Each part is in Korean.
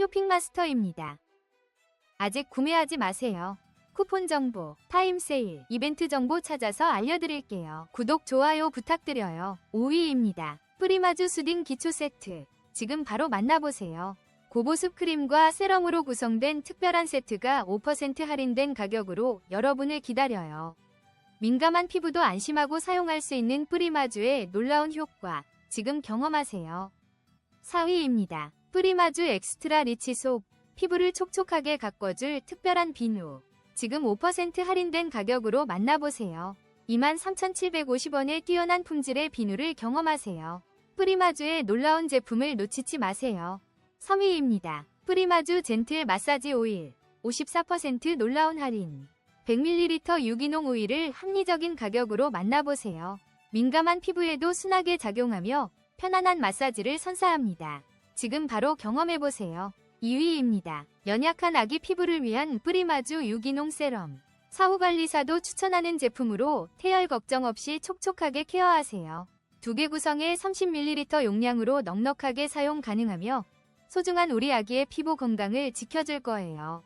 쇼핑마스터입니다. 아직 구매하지 마세요. 쿠폰 정보, 타임 세일, 이벤트 정보 찾아서 알려드릴게요. 구독, 좋아요 부탁드려요. 5위입니다. 프리마주 수딩 기초 세트. 지금 바로 만나보세요. 고보습 크림과 세럼으로 구성된 특별한 세트가 5% 할인된 가격으로 여러분을 기다려요. 민감한 피부도 안심하고 사용할 수 있는 프리마주의 놀라운 효과. 지금 경험하세요. 4위입니다. 프리마주 엑스트라 리치 속. 피부를 촉촉하게 가꿔줄 특별한 비누. 지금 5% 할인된 가격으로 만나보세요. 23,750원의 뛰어난 품질의 비누를 경험하세요. 프리마주의 놀라운 제품을 놓치지 마세요. 3위입니다. 프리마주 젠틀 마사지 오일 54% 놀라운 할인 100ml 유기농 오일을 합리적인 가격으로 만나보세요. 민감한 피부에도 순하게 작용하며 편안한 마사지를 선사합니다. 지금 바로 경험해보세요. 2위입니다. 연약한 아기 피부를 위한 프리마주 유기농 세럼. 사후관리사도 추천하는 제품으로 태열 걱정 없이 촉촉하게 케어하세요. 두 개 구성의 30ml 용량으로 넉넉하게 사용 가능하며 소중한 우리 아기의 피부 건강을 지켜줄 거예요.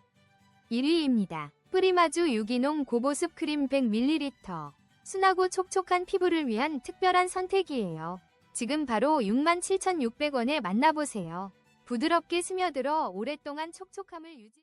1위입니다. 프리마주 유기농 고보습 크림 100ml. 순하고 촉촉한 피부를 위한 특별한 선택이에요. 지금 바로 67,600원에 만나보세요. 부드럽게 스며들어 오랫동안 촉촉함을 유지